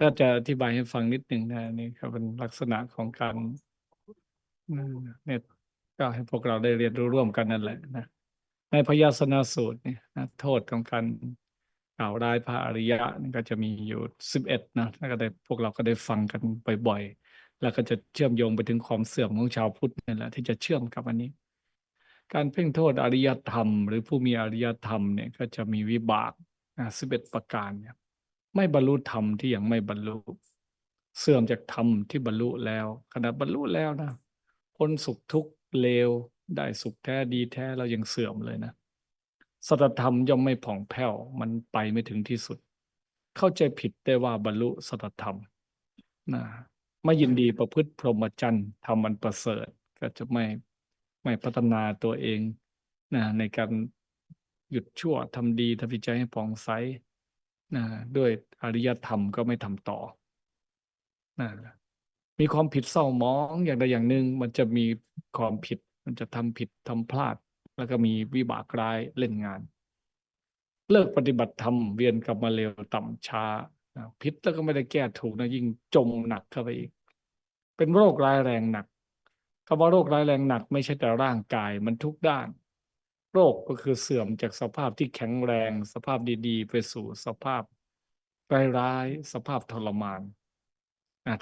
ก็จะอธิบายให้ฟังนิดหนึ่งนะนี่ครับเป็นลักษณะของการเนี่ยก็ให้พวกเราได้เรียนรู้ร่วมกันนั่นแหละนะในพยาสนาสูตรเนี่ยนะโทษของการกล่าวร้ายพระอริยะนี่ก็จะมีอยู่สิบเอ็ดนะแล้วก็ได้พวกเราก็ได้ฟังกันบ่อยๆแล้วก็จะเชื่อมโยงไปถึงความเสื่อมของชาวพุทธนี่แหละที่จะเชื่อมกับอันนี้ การเพ่งโทษอริยธรรม หรือผู้มีอริยธรรมเนี่ยก็จะมีวิบากสิบเอ็ดประการเนี่ย ไม่บรรลุธรรมที่ยังไม่บรรลุ เสื่อมจากธรรมที่บรรลุแล้วขณะบรรลุแล้วนะพ้นสุขทุกข์เลวได้สุขแท้ดีแท้เรายังเสื่อมเลยนะสัจธรรมย่อมไม่ผ่องแผ้วมันไปไม่ถึงที่สุด เข้าใจผิดได้ว่าบรรลุสัจธรรมนะไม่ยินดีประพฤติพรหมจรรย์ทำมันประเสริฐ ก็จะไม่ไม่พัฒนาตัวเองนะในการหยุดชั่วทำดีทำจิตใจให้ผ่องใส นะด้วยอริยธรรมก็ไม่ทำต่อนะมีความผิดเศร้าหมองอย่างใดอย่างหนึ่งมันจะมีความผิด มันจะทำผิดทำพลาด แล้วก็มีวิบากร้ายเล่นงาน เลิกปฏิบัติธรรมเวียนกลับมาเร็วต่ำช้าผิดแล้วก็ไม่ได้แก้ถูกนะยิ่งจมหนักเข้าไปอีก เป็นโรคร้ายแรงหนักคำว่าโรคร้ายแรงหนัก ไม่ใช่แต่ร่างกายมันทุกด้าน โรคก็คือเสื่อมจากสภาพที่แข็งแรง สภาพดีๆ ไปสู่สภาพร้ายๆสภาพทรมาน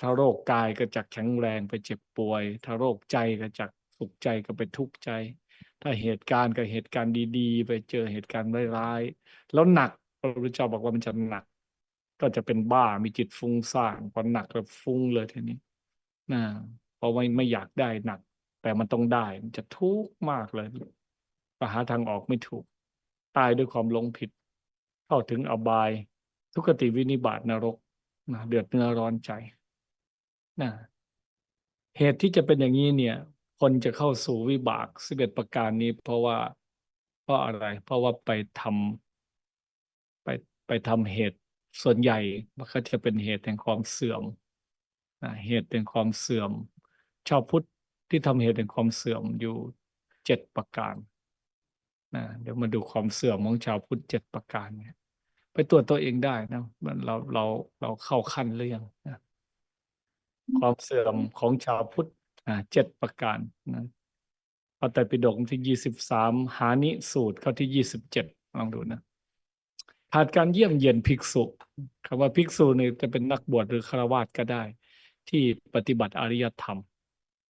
ถ้าโรคกายก็จากแข็งแรงไปเจ็บป่วย ถ้าโรคใจก็จากสุขใจก็ไปทุกข์ใจ ถ้าเหตุการณ์กับเหตุการณ์ดี ๆ ไปเจอเหตุการณ์ร้ายๆแล้วหนักพระพุทธเจ้าบอกว่ามันจะหนัก ก็จะเป็นบ้ามีจิตฟุ้งซ่านพอหนักแล้วฟุ้งเลยทีนี้นะเพราะไม่ไม่อยากได้หนัก แต่มันต้องได้มันจะทุกข์มากเลย หาทางออกไม่ถูก ตายด้วยความหลงผิด เข้าถึงอบาย ทุกติวินิบาตนรกนะเดือดเนื้อร้อนใจนะเหตุที่จะเป็นอย่างนี้เนี่ย คนจะเข้าสู่วิบากสิบเอ็ดประการนี้ เพราะว่าเพราะอะไร เพราะว่าไปทำไปไปทำเหตุส่วนใหญ่มันก็จะเป็นเหตุแห่งความเสื่อมนะเหตุแห่งความเสื่อม ชาวพุทธที่ทำเหตุแห่งความเสื่อมอยู่เจ็ดประการ นะเดี๋ยวมาดูความเสื่อมของชาวพุทธเจ็ดประการเนี่ยไปตรวจตัวเองได้นะมันเราเราเราเข้าขั้นหรือยังนะความเสื่อมของชาวพุทธเจ็ดประการนะพระไตรปิฎกที่ยี่สิบสามหานิสูตรเข้าที่ยี่สิบเจ็ดลองดูนะขาดการเยี่ยมเยียนภิกษุคำว่าภิกษุนี่จะเป็นนักบวชหรือฆราวาสก็ได้ ที่ปฏิบัติอริยธรรม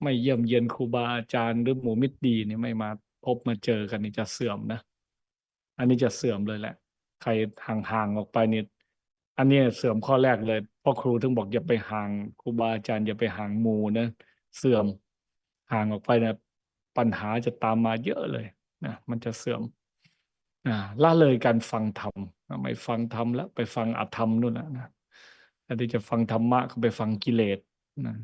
ไม่เยี่ยมเยียนครูบาอาจารย์หรือหมู่มิตรดีนี่ไม่มา พบมาเจอกันนี่จะเสื่อมนะ อันนี้จะเสื่อมเลยแหละ ใครห่างๆออกไปนี่อันนี้เสื่อมข้อแรกเลยพ่อครูถึงบอกอย่าไปห่างครูบาอาจารย์อย่าไปห่างหมู่นะเสื่อมห่างออกไปนะปัญหาจะตามมาเยอะเลยนะมันจะเสื่อมนะละเลยการฟังธรรมไม่ฟังธรรมแล้วไปฟังอธรรมนู่นนะนะแต่ที่จะฟังธรรมะก็ไปฟังกิเลสนะ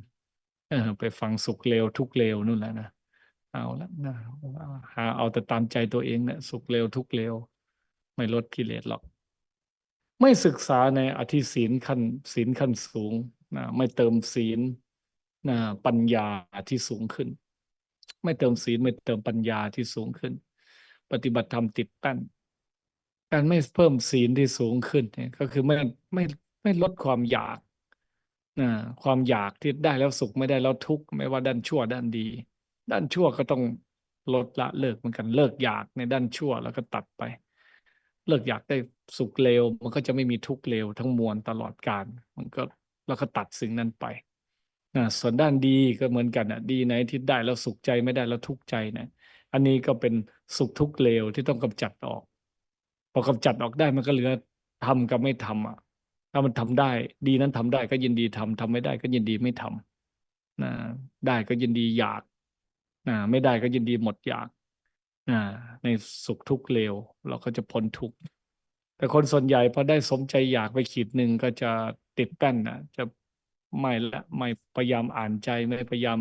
เออไปฟังสุขเลวทุกเลวนู่นแหละนะ เอาละนะหาเอาแต่ตามใจตัวเองเนะสุขเลวทุกเลวไม่ลดกิเลสหรอก ไม่ศึกษาในอธิศีลขั้นศีลขั้นสูงนะไม่เติมศีลนะปัญญาที่สูงขึ้น ไม่เติมศีลไม่เติมปัญญาที่สูงขึ้น ปฏิบัติธรรมติดตั้นการไม่เพิ่มศีลที่สูงขึ้นเนี่ยก็คือไม่ไม่ไม่ลดความอยากนะความอยากที่ได้แล้วสุขไม่ได้แล้วทุกข์ไม่ว่าด้านชั่วด้านดี ด้านชั่วก็ต้องลดละเลิกเหมือนกันเลิกอยากในด้านชั่วแล้วก็ตัดไป เลิกอยากได้สุขเลวมันก็จะไม่มีทุกข์เลวทั้งมวลตลอดกาลมันก็แล้วก็ตัดสิ่งนั้นไปนะส่วนด้านดีก็เหมือนกันอะดีไหนที่ได้แล้วสุขใจไม่ได้แล้วทุกข์ใจนะอันนี้ก็เป็นสุขทุกข์เลวที่ต้องกำจัดออก พอกำจัดออกได้มันก็เหลือทำกับไม่ทำอะ ถ้ามันทำได้ ดีนั้นทำได้ก็ยินดีทำทำไม่ได้ก็ยินดีไม่ทำนะได้ก็ยินดีอยาก นะไม่ได้ก็ยินดีหมดอยากในสุขทุกเลวเราก็จะพ้นทุกข์แต่คนส่วนใหญ่พอได้สมใจอยากไปขีดหนึ่งก็จะติดแป้นนะจะไม่ละไม่พยายามอ่านใจไม่พยายาม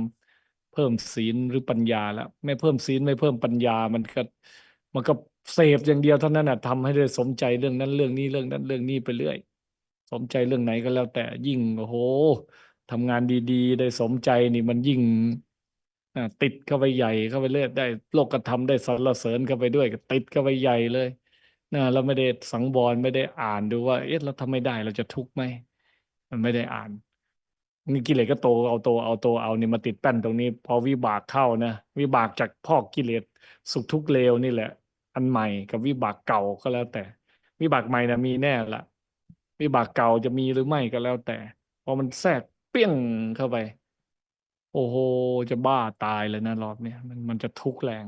เพิ่มศีลหรือปัญญาแล้วไม่เพิ่มศีลไม่เพิ่มปัญญามันก็มันก็เสพอย่างเดียวเท่านั้นนะทำให้ได้สมใจเรื่องนั้นเรื่องนี้เรื่องนั้นเรื่องนี้ไปเรื่อย สมใจเรื่องไหนก็แล้วแต่ยิ่งโอ้โหทำงานดี ๆ ได้สมใจนี่มันยิ่ง ติดเข้าไปใหญ่เข้าไปเรื่อยได้โลกธรรมได้สรรเสริญเข้าไปด้วย ติดเข้าไปใหญ่เลยนะเราไม่ได้สังวรไม่ได้อ่านดูว่า เอ๊ะเราทำไม่ได้เราจะทุกข์ไหมมันไม่ได้อ่านนี่กิเลสก็โตเอาโตเอาโตเอานี่มาติดแป้นตรงนี้ พอวิบากเข้านะวิบากจากพอกกิเลสสุขทุกข์เลวนี่แหละ อันใหม่กับวิบากเก่าก็แล้วแต่ วิบากใหม่นะมีแน่ละวิบากเก่าจะมีหรือไม่ก็แล้วแต่พอมันแทรกเปี้ยงเข้าไป โอ้โห จะบ้าตายเลยนะรอบเนี้ยมันมันจะทุกข์แรง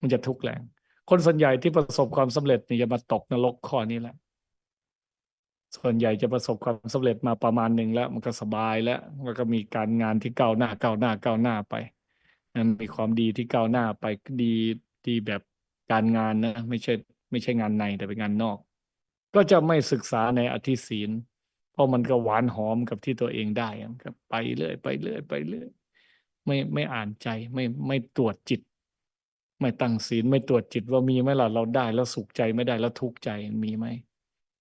มันจะทุกข์แรง คนส่วนใหญ่ที่ประสบความสำเร็จเนี่ยจะมาตกนรกข้อนี้แหละ ส่วนใหญ่จะประสบความสำเร็จมาประมาณหนึ่งแล้ว มันก็สบายแล้ว มันก็มีการงานที่ก้าวหน้าก้าวหน้าก้าวหน้าไปมันมีความดีที่ก้าวหน้าไปดีดีแบบการงานนะ ไม่ใช่ ไม่ใช่งานในแต่เป็นงานนอก ก็จะไม่ศึกษาในอธิศีล ราะมันก็หวานหอมกับที่ตัวเองได้มันก็ไปเรื่อยไปเรื่อยไปเรื่อยไม่ไม่อ่านใจไม่ไม่ตรวจจิต ไม่ตั้งศีลไม่ตรวจจิตว่ามีไหมล่ะเราได้ แล้วสุขใจไม่ได้แล้วทุกข์ใจมีไหม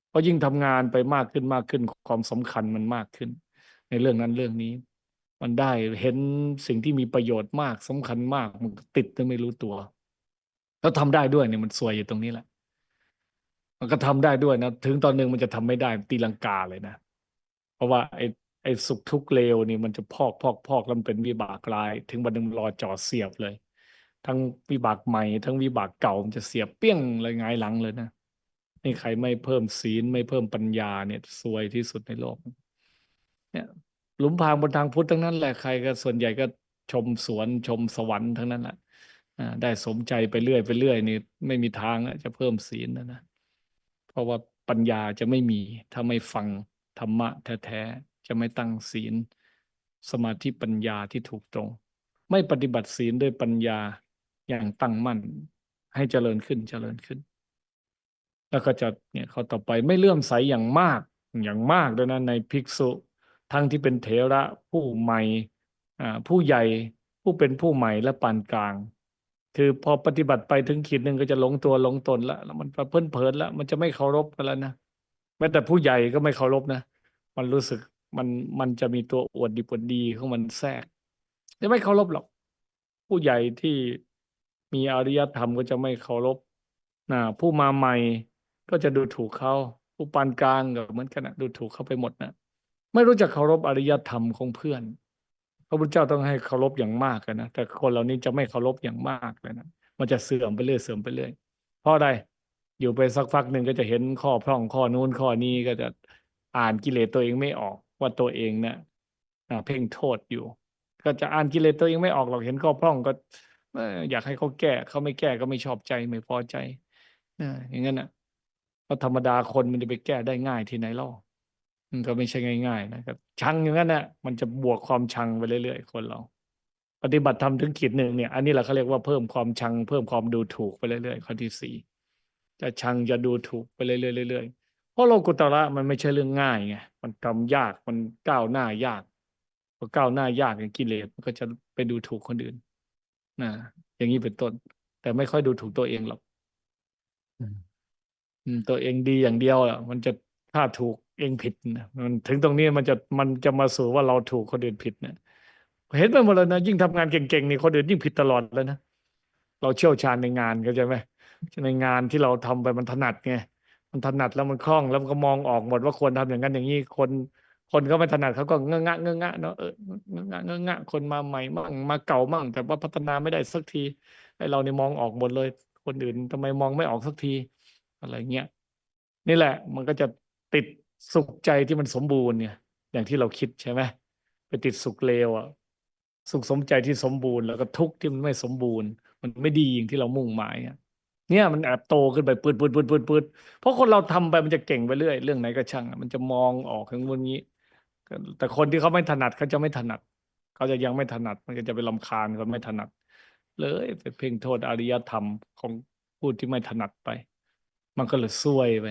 เพราะยิ่งทำงานไปมากขึ้นมากขึ้นความสำคัญมันมากขึ้น ในเรื่องนั้นเรื่องนี้ มันได้เห็นสิ่งที่มีประโยชน์มากสำคัญมากมันติดจนไม่รู้ตัว แล้วทำได้ด้วยเนี่ยมันสวยอยู่ตรงนี้แหละมันก็ทำได้ด้วยนะถึงตอนหนึ่งมันจะทำไม่ได้ตีลังกาเลยนะ เพราะว่าไอ้ไอ้สุขทุกเลวนี่มันจะพอกพอกพอกแล้วมันเป็นวิบากร้าย ถึงวันหนึ่งรอจ่อเสียบเลย ทั้งวิบากใหม่ ทั้งวิบากเก่ามันจะเสียบเปี้ยงเลยไงายหลังเลยนะนี่ใครไม่เพิ่มศีลไม่เพิ่มปัญญาเนี่ยซวยที่สุดในโลก เนี่ยหลุมพรางบนทางพุทธทั้งนั้นแหละใครก็ส่วนใหญ่ก็ชมสวนชมสวรรค์ทั้งนั้นแหละอ่าได้สมใจไปเรื่อยไปเรื่อยนี่ไม่มีทางจะเพิ่มศีลนะนะ เพราะว่าปัญญาจะไม่มีถ้าไม่ฟัง ธรรมะแท้ๆจะไม่ตั้งศีล สมาธิปัญญาที่ถูกตรง ไม่ปฏิบัติศีลด้วยปัญญาอย่างตั้งมั่น ให้เจริญขึ้นเจริญขึ้น แล้วก็จะเนี่ยเขาต่อไปไม่เลื่อมใสอย่างมากอย่างมากด้วยนะในภิกษุทั้งที่เป็นเถระผู้ใหม่อ่าผู้ใหญ่ผู้เป็นผู้ใหม่และปานกลาง คือพอปฏิบัติไปถึงขีดหนึ่งก็จะหลงตัวหลงตนล้วแล้วมันเพลินเพลินแล้วมันจะไม่เคารพกันแล้วนะ แม้แต่ผู้ใหญ่ก็ไม่เคารพนะ มันรู้สึกมันมันจะมีตัวอวดดีปวดดีของมันแทรกจะไม่เคารพหรอก ผู้ใหญ่ที่มีอริยธรรมก็จะไม่เคารพนะผู้มาใหม่ก็จะดูถูกเขาผู้ปานกลางก็เหมือนกันนะดูถูกเขาไปหมดนะไม่รู้จักเคารพอริยธรรมของเพื่อน พระพุทธเจ้าต้องให้เคารพอย่างมากนะแต่คนเหล่านี้จะไม่เคารพอย่างมากเลยนะมันจะเสื่อมไปเรื่อยเสื่อมไปเรื่อยเพราะอะไร อยู่ไปสักพักหนึ่งก็จะเห็นข้อพร่องข้อนู้นข้อนี้ก็จะอ่านกิเลสตัวเองไม่ออกว่าตัวเองเนะ่ะเพ่งโทษอยู่ ก็จะอ่านกิเลสตัวเองไม่ออกหรอกเห็นข้อพร่องก็อยากให้เขาแก้เขาไม่แก้ก็ไม่ชอบใจไม่พอใจอย่างนั้นนะ่ะเพราะธรรมดาคนมันจะไปแก้ได้ง่ายที่ไหนล่ามันก็ไม่ใช่ง่าย ๆ นะครับ ชังอย่างนั้นนะมันจะบวกความชังไปเรื่อยๆคนเรา ปฏิบัติธรรมถึงขีดหนึ่งเนี่ย อันนี้แหละเขาเรียกว่าเพิ่มความชัง เพิ่มความดูถูกไปเรื่อยๆข้อที่สี่ จะชังจะดูถูกไปเรื่อยๆเรื่อยๆเพราะโลกุตระมันไม่ใช่เรื่องง่ายไงมันทำยากมันก้าวหน้ายากพอก้าวหน้ายากอย่างกิเลสมันก็จะไปดูถูกคนอื่นนะอย่างนี้เป็นต้น แต่ไม่ค่อยดูถูกตัวเองหรอกตัวเองดีอย่างเดียวอะมันจะถ้าถูกเองผิดนะมันถึงตรงนี้มันจะมันจะมาสู่ว่าเราถูกคนอื่นผิดเนี่ยเห็นไปหมดแล้วนะยิ่งทำงานเก่งๆนี่คนอื่นยิ่งผิดตลอดแล้วนะเราเชี่ยวชาญในงานเข้าใจไหม ในงานที่เราทำไปมันถนัดไงมันถนัดแล้วมันคล่องแล้วมันก็มองออกหมดว่าควรทำอย่างนั้นอย่างนี้คนคนก็ไม่ถนัดเขาก็เงอะงะเงอะงะเนาะเออเงอะงะเงอะงะคนมาใหม่มั่งมาเก่ามั่งแต่ว่าพัฒนาไม่ได้สักทีไอเราเนี่ยมองออกหมดเลย คนอื่นทำไมมองไม่ออกสักที อะไรเงี้ยนี่แหละ มันก็จะติดสุขใจที่มันสมบูรณ์เนี่ย อย่างที่เราคิดใช่ไหมไปติดสุขเลวอะสุขสมใจที่สมบูรณ์แล้วก็ทุกข์ที่มันไม่สมบูรณ์ มันไม่ดีอย่างที่เรามุ่งหมาย เนี่ยมันแอบโตขึ้นไปปืดปืดปืดปืดปืดเพราะคนเราทำไปมันจะเก่งไปเรื่อย เรื่องไหนก็ช่าง มันจะมองออกทั้งวันนี้ แต่คนที่เขาไม่ถนัดเขาจะไม่ถนัดเขาจะยังไม่ถนัด มันก็จะไปลำคาญคนไม่ถนัด เลยไปเพ่งโทษอริยธรรมของผู้ที่ไม่ถนัดไป มันก็เลยซวยไป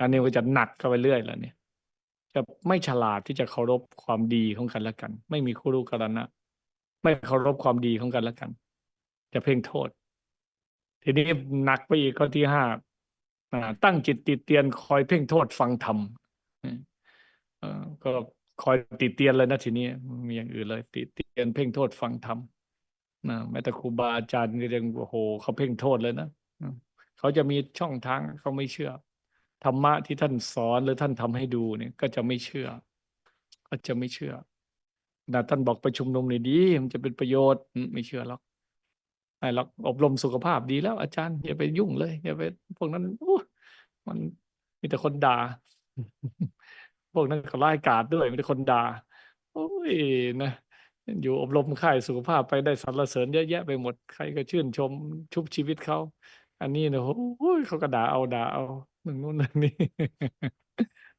อันนี้ก็จะหนักเข้าไปเรื่อยแล้วเนี่ย จะไม่ฉลาดที่จะเคารพความดีของกันและกัน ไม่มีคู่รู้กันนะไม่เคารพความดีของกันและกัน จะเพ่งโทษ ทีนี้หนักไปอีกข้อที่ห้าตั้งจิตติดเตียนคอยเพ่งโทษฟังธรรมก็คอยติดเตียนเลยนะทีนี้มีอย่างอื่นเลย ติดเตียนเพ่งโทษฟังธรรมนะแม้แต่ครูบาอาจารย์ก็ยังโอ้โหเขาเพ่งโทษเลยนะเขาจะมีช่องทางเขาไม่เชื่อธรรมะที่ท่านสอนหรือท่านทำให้ดูเนี่ยก็จะไม่เชื่อ ก็จะไม่เชื่อนะท่านบอกประชุมนุมนี่ดี มันจะเป็นประโยชน์ไม่เชื่อหรอก หรอกอบรมสุขภาพดีแล้วอาจารย์อย่าไปยุ่งเลยอย่าไปพวกนั้นมันมีแต่คนด่าพวกนั้นก็ร้ากาจด้วยมีแต่คนด่าโอ้ยนะอยู่อบรมค่ายสุขภาพไปได้สรรเสริญเยอะแยะไปหมดใครก็ชื่นชมชุบชีวิตเขาอันนี้เนี่ยโอ้ยเขาก็ด่าเอาด่าเอาหนึ่งนู้นหนึ่งนี้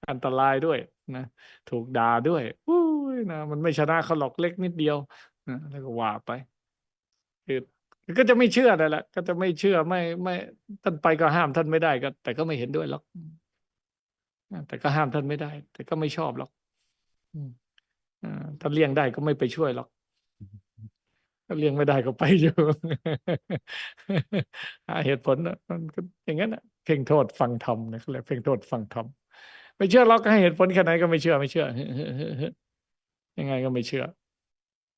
อันตรายด้วยนะถูกด่าด้วยอุ้ยนะมันไม่ชนะเขาหรอกเล็กนิดเดียวนะแล้วก็ว่าไปคือคือ ก็จะไม่เชื่อนั่นแหละก็จะไม่เชื่อไม่ไม่ท่านไปก็ห้ามท่านไม่ได้ก็ แต่ก็ไม่เห็นด้วยหรอกแต่ก็ห้ามท่านไม่ได้ แต่ก็ไม่ชอบหรอกอืมอ่าถ้าเลี่ยงได้ก็ไม่ไปช่วยหรอกถ้าเลี่ยงไม่ได้ก็ไปอยู่หาเหตุผลมันก็อย่างนั้นเพ่งโทษฟังธรรมนะเขาเรียกเพ่งโทษฟังธรรมไม่เชื่อหรอกให้เหตุผลแค่ไหนก็ไม่เชื่อไม่เชื่อยังไงก็ไม่เชื่อ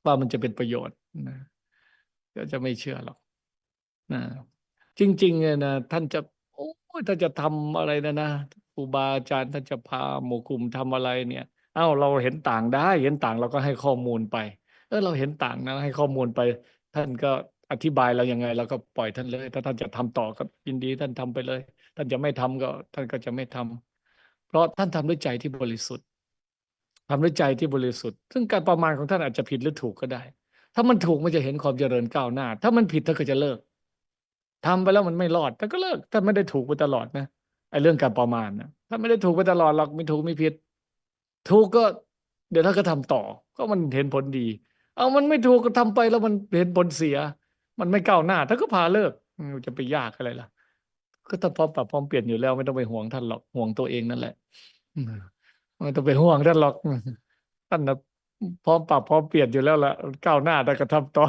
ว่ามันจะเป็นประโยชน์นะ ก็จะไม่เชื่อหรอกนะจริงๆเนี่ยนะท่านจะโอ้ยถ้าจะทำอะไรนะนะครูบาอาจารย์ท่านจะพาหมู่กลุ่มทำอะไรเนี่ยเอ้าเราเห็นต่างได้ เห็นต่างเราก็ให้ข้อมูลไป เออเราเห็นต่างนะให้ข้อมูลไป ท่านก็อธิบายเรายังไงเราก็ปล่อยท่านเลย ถ้าท่านจะทำต่อก็ยินดีท่านทำไปเลย ท่านจะไม่ทำก็ ท่านก็จะไม่ทำเพราะท่านทำด้วยใจที่บริสุทธิ์ทำด้วยใจที่บริสุทธิ์ ซึ่งการประมาณของท่านอาจจะผิดหรือถูกก็ได้ ถ้ามันถูกมันจะเห็นความเจริญก้าวหน้า ถ้ามันผิดท่านก็จะเลิกทำไปแล้วมันไม่รอดท่านก็เลิกท่านไม่ได้ถูกไปตลอดนะไอ้เรื่องการประมาณนะถ้าไม่ได้ถูกไปตลอดหรอกไม่ถูกไม่ผิด ถูกก็ เดี๋ยวท่านก็ทำต่อ ก็มันเห็นผลดี เอามันไม่ถูกก็ทำไปแล้วมันเห็นผลเสีย มันไม่ก้าวหน้าท่านก็พาเลิกจะไปยากอะไรล่ะ ก็ถ้าพร้อมปรับพร้อมเปลี่ยนอยู่แล้วไม่ต้องไปห่วงท่านหรอกห่วงตัวเองนั่นแหละไม่ต้องไปห่วงท่านหรอกท่านนะ พร้อมปรับพร้อมเปลี่ยนอยู่แล้วละก้าวหน้าท่ก็ทำต่อ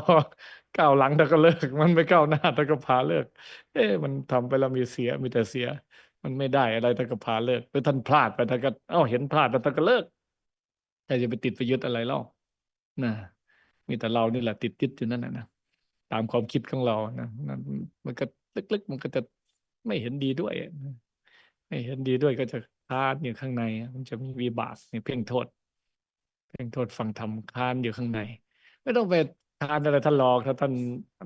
ก้าวหลังท่ก็เลิก มันไม่ก้าวหน้าท่ก็พาเลิก เอ๊ะมันทำไปแล้วมีเสียมีแต่เสีย มันไม่ได้อะไรท่ก็พาเลิกหรือท่านพลาดไปท่านก็เอ้าเห็นพลาดแล้วท่านก็เลิก แต่จะไปติดไปยึดอะไรเล่านะมีแต่เรานี่แหละติดยึดอยู่นั่นนะนะตามความคิดของเรานะนั่นมันก็ลึกๆมันก็จะไม่เห็นดีด้วยไม่เห็นดีด้วยก็จะค้านอยู่ข้างใน มันจะมีวิบากมีเพ่งโทษ เพ่งโทษฟังธรรมค้านอยู่ข้างใน ไม่ต้องไปทานอะไรท่านหรอกถ้าท่าน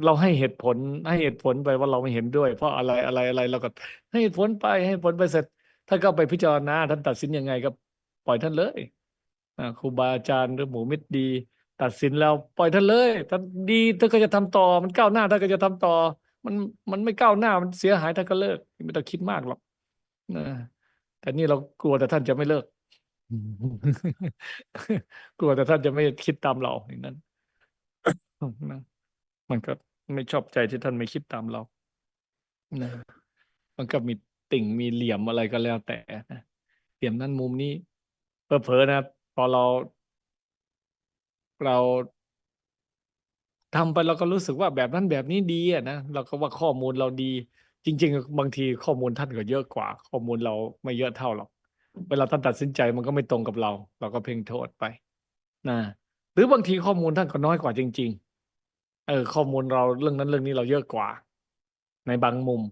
เราให้เหตุผลให้เหตุผลไปว่าเราไม่เห็นด้วย เพราะอะไรอะไรอะไรเราก็ให้เหตุผลไปให้เหตุผลไปเสร็จท่านก็ไปพิจารณาท่านตัดสินยังไงก็ปล่อยท่านเลยอ่าครูบาอาจารย์หรือหมูมิตรดี ตัดสินแล้วปล่อยท่านเลยท่านดีท่านก็จะทำต่อ มันก้าวหน้าท่านก็จะทำต่อ มันมันไม่ก้าวหน้ามันเสียหายท่านก็เลิก ไม่ต้องคิดมากหรอกนะแต่นี่เรากลัวแต่ท่านจะไม่เลิก กลัวแต่ท่านจะไม่คิดตามเราอย่างนั้นนะมันก็ไม่ชอบใจที่ท่านไม่คิดตามเรานะมันก็มีติ่งมีเหลี่ยมอะไรก็แล้วแต่นะเหลี่ยมนั้นมุมนี้เผลอๆนะพอเรา เราทำไปเราก็รู้สึกว่าแบบนั้นแบบนี้ดีอะนะเราก็ว่าข้อมูลเราดี จริง ๆ บางทีข้อมูลท่านก็เยอะกว่า ข้อมูลเราไม่เยอะเท่าหรอก เวลาท่านตัดสินใจมันก็ไม่ตรงกับเรา เราก็เพ่งโทษไปนะหรือบางทีข้อมูลท่านก็น้อยกว่าจริง ๆ เออ ข้อมูลเราเรื่องนั้นเรื่องนี้เราเยอะกว่า ในบางมุม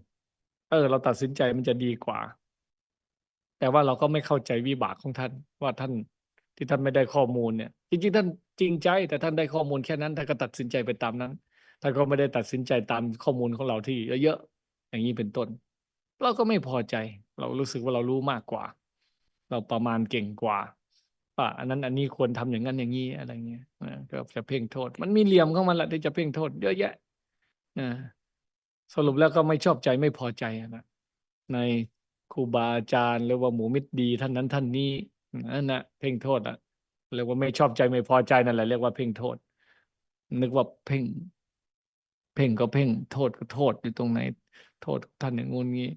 เออ เราตัดสินใจมันจะดีกว่า แต่ว่าเราก็ไม่เข้าใจวิบากของท่าน ว่าท่านที่ท่านไม่ได้ข้อมูลเนี่ย จริง ๆ ท่านจริงใจแต่ท่านได้ข้อมูลแค่นั้นท่านก็ตัดสินใจไปตามนั้นท่านก็ไม่ได้ตัดสินใจตามข้อมูลของเราที่เยอะๆอย่างนี้เป็นต้น เราก็ไม่พอใจ เรารู้สึกว่าเรารู้มากกว่า เราประมาณเก่งกว่าว่าอันนั้นอันนี้ควรทำอย่างนั้นอย่างนี้อะไรเงี้ยนะก็จะเพ่งโทษ มันมีเหลี่ยมของมันแหละที่จะเพ่งโทษ เยอะแยะนะสรุปแล้วก็ไม่ชอบใจไม่พอใจนะในครูบาอาจารย์หรือว่าหมูมิตรดีท่านนั้นท่านนี้นั่นนะเพ่งโทษอะเรียกว่าไม่ชอบใจไม่พอใจนั่นแหละเรียกว่าเพ่งโทษ นึกว่าเพ่ง เพ่งก็เพ่ง โทษก็โทษอยู่ตรงไหน โทษท่านอย่างงู้นงี้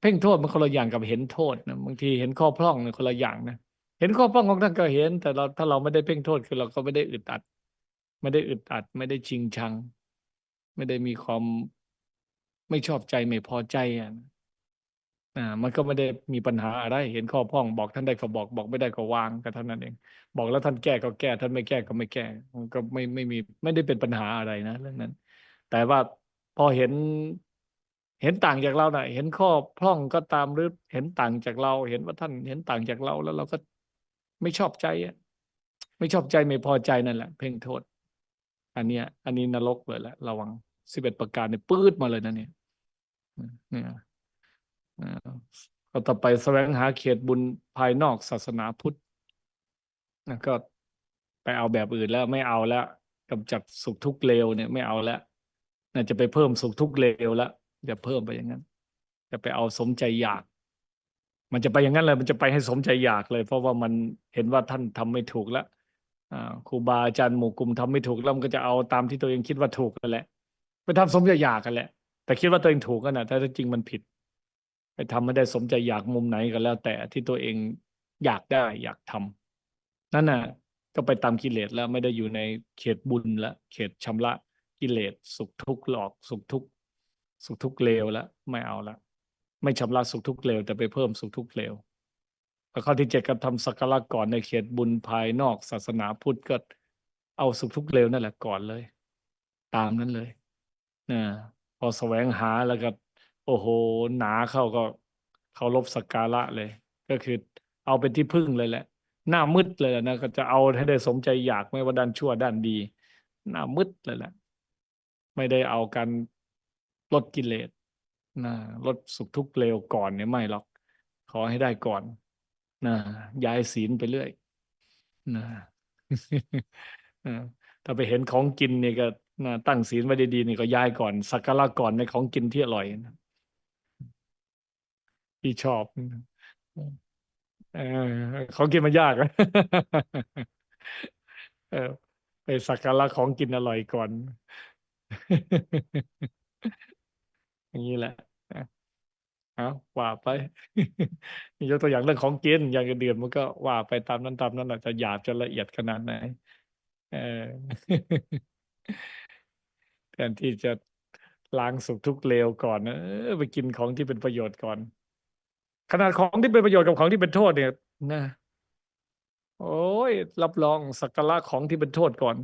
เพ่งโทษมันคนละอย่างกับเห็นโทษนะบางทีเห็นข้อพร่องเนี่ยคนละอย่างนะเห็นข้อพร่องของท่านก็เห็น แต่เราถ้าเราไม่ได้เพ่งโทษคือเราก็ไม่ได้อึดอัด ไม่ได้อึดอัด ไม่ได้ชิงชัง ไม่ได้มีความไม่ชอบใจไม่พอใจอะอ่ามันก็ไม่ได้มีปัญหาอะไร เห็นข้อพร่องบอกท่านได้ก็บอก บอกไม่ได้ก็วางก็เท่านั้นเอง บอกแล้วท่านแก้ก็แก้ ท่านไม่แก้ก็ไม่แก้ มันก็ไม่ไม่มีไม่ได้เป็นปัญหาอะไรนะเรื่องนั้น แต่ว่าพอเห็น เห็นต่างจากเราหน่ะเห็นข้อพร่องก็ตามหรือเห็นต่างจากเรา เห็นว่าท่านเห็นต่างจากเราแล้วเราก็ไม่ชอบใจอะไม่ชอบใจไม่พอใจนั่นแหละ เพ่งโทษ อันเนี้ย อันนี้นรกเลยแหละระวังสิบเอ็ดประการเนี่ยปื๊ดมาเลยนะเนี่ยเนี่ยอ่าก็ต่อไปแสวงหาเขตบุญภายนอกศาสนาพุทธนะก็ไปเอาแบบอื่นแล้วไม่เอาแล้วกำจัดสุขทุกข์เลวเนี่ยไม่เอาแล้วน่าจะไปเพิ่มสุขทุกข์เลวแล้ว จะเพิ่มไปอย่างนั้น จะไปเอาสมใจอยาก มันจะไปอย่างนั้นเลย มันจะไปให้สมใจอยากเลย เพราะว่ามันเห็นว่าท่านทำไม่ถูกแล้วครูบาอาจารย์หมู่กลุ่มทำไม่ถูกแล้วมันก็จะเอาตามที่ตัวเองคิดว่าถูกกันแหละไปทำสมใจอยากกันแหละ แต่คิดว่าตัวเองถูกกันนะแต่จริงมันผิด ไปทำไม่ได้สมใจอยากมุมไหนก็แล้ว แต่ที่ตัวเองอยากได้อยากทำนั่นน่ะ ก็ไปตามกิเลสแล้วไม่ได้อยู่ในเขตบุญละเขตชำระกิเลสสุขทุกข์หลอกสุขทุกข์ สุขทุกข์เลวแล้วไม่เอาละไม่ชำระสุขทุกข์เลวแต่ไปเพิ่มสุขทุกข์เลวแล้วข้อที่เจ็ดก็ทำสักการะก่อนในเขตบุญภายนอกศาสนาพุทธก็เอาสุขทุกข์เลวนั่นแหละก่อนเลย ตามนั้นเลยนะพอแสวงหาแล้วก็ โอ้โห หนาเข้าก็เคารพสักการะเลย ก็คือเอาเป็นที่พึ่งเลยแหละ หน้ามืดเลยนะก็จะเอาให้ได้สมใจอยากไม่ว่าด้านชั่วด้านดี หน้ามืดเลยแหละ ไม่ได้เอาการ ลดกิเลสนะลดสุขทุกข์เลวก่อนเนี่ยไม่หรอก ขอให้ได้ก่อนนะย้ายศีลไปเรื่อยนะถ้าไปเห็นของกินเนี่ยก็นะตั้งศีลไว้ดีๆนี่ก็ย้ายก่อน สักการะก่อนในของกินที่อร่อยนะที่ชอบเออของกินมันยากเออไปสักการะของกินอร่อยก่อน อย่างนี้แหละนะเอาว่าไปยกตัวอย่างเรื่องของกินอย่างอื่นๆมันก็ว่าไปตามนั้นตามนั้นอาจจะหยาบจะละเอียดขนาดไหนเออแทนที่จะล้างสุขทุกข์เลวก่อนนะเออไปกินของที่เป็นประโยชน์ก่อน ขนาดของที่เป็นประโยชน์กับของที่เป็นโทษเนี่ยนะโอ้ยรับรองสักการะของที่เป็นโทษก่อน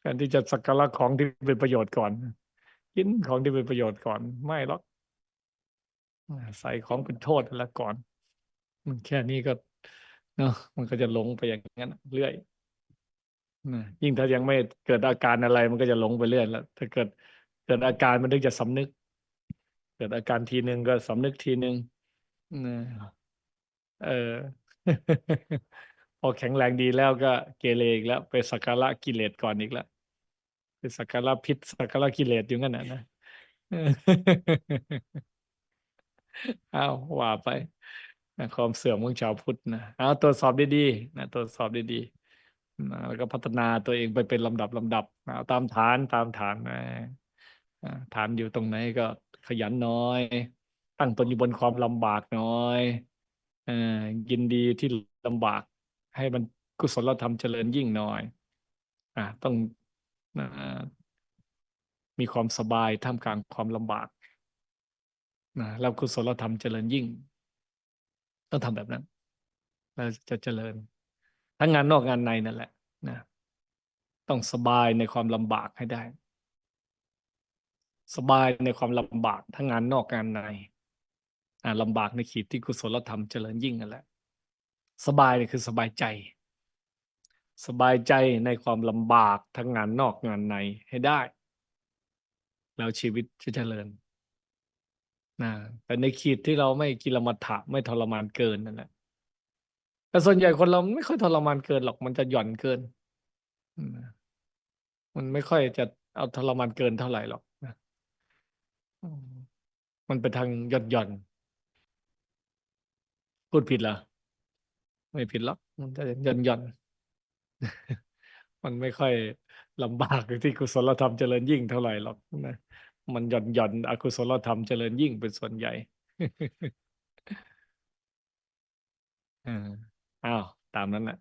แทนที่จะสักการะของที่เป็นประโยชน์ก่อน กินของที่เป็นประโยชน์ก่อน ไม่หรอกใส่ของเป็นโทษแล้วก่อน มันแค่นี้ก็เนาะมันก็จะหลงไปอย่างนั้นเรื่อยนะยิ่งถ้ายังไม่เกิดอาการอะไร มันก็จะหลงไปเรื่อยแล้วถ้าเกิดเกิดอาการมันถึงจะสำนึก เกิดอาการทีหนึ่งก็สำนึกทีหนึ่งนะเออ พอแข็งแรงดีแล้วก็เกเรอีกแล้ว ไปสักการะกิเลสก่อนอีกแล้ว ไปสักการะพิษสักการะกิเลสอยู่งั้นนะนะเอาว่าไปนะความเสื่อมของชาวพุทธนะเอาตรวจสอบดีๆนะตรวจสอบดีๆนะแล้วก็พัฒนาตัวเองไปเป็นลำดับลำดับนะเอาตามฐานตามฐานนะฐานอยู่ตรงไหนก็ขยันน้อย ตั้งตนอยู่บนความลำบากน้อยอ่อยินดีที่ลำบาก ให้มันกุศลธรรมเจริญยิ่งน่อย อ่าต้อง อ่ามีความสบายท่ามกลางความลำบากนะแล้วกุศลธรรมเจริญยิ่ง ต้องทำแบบนั้นเราจะเจริญ ทั้งงานนอกงานในนั่นแหละนะต้องสบายในความลำบากให้ได้ สบายในความลำบาก ทั้งงานนอกงานในอ่าลำบากในขีดที่กุศลธรรมเจริญยิ่งนั่นแหละ สบายนี่คือสบายใจ สบายใจในความลำบากทั้งงานนอกงานในให้ได้ แล้วชีวิตจะเจริญนะแต่ในขีดที่เราไม่กิลมัฏะไม่ทรมานเกินนั่นแหละแต่ส่วนใหญ่คนเราไม่ค่อยทรมานเกินหรอกมันจะหย่อนเกิน มันไม่ค่อยจะเอาทรมานเกินเท่าไหร่หรอกนะอืมมันไปทางหย่อนหย่อนพูดผิดเหรอไม่ผิดหรอกมันจะหย่อนหย่อน มันไม่ค่อยลำบากที่กุศลธรรมเจริญยิ่งเท่าไหร่หรอกนะมันหย่อนหย่อนอกุศลธรรมเจริญยิ่งเป็นส่วนใหญ่อ้าวตามนั้นแหละ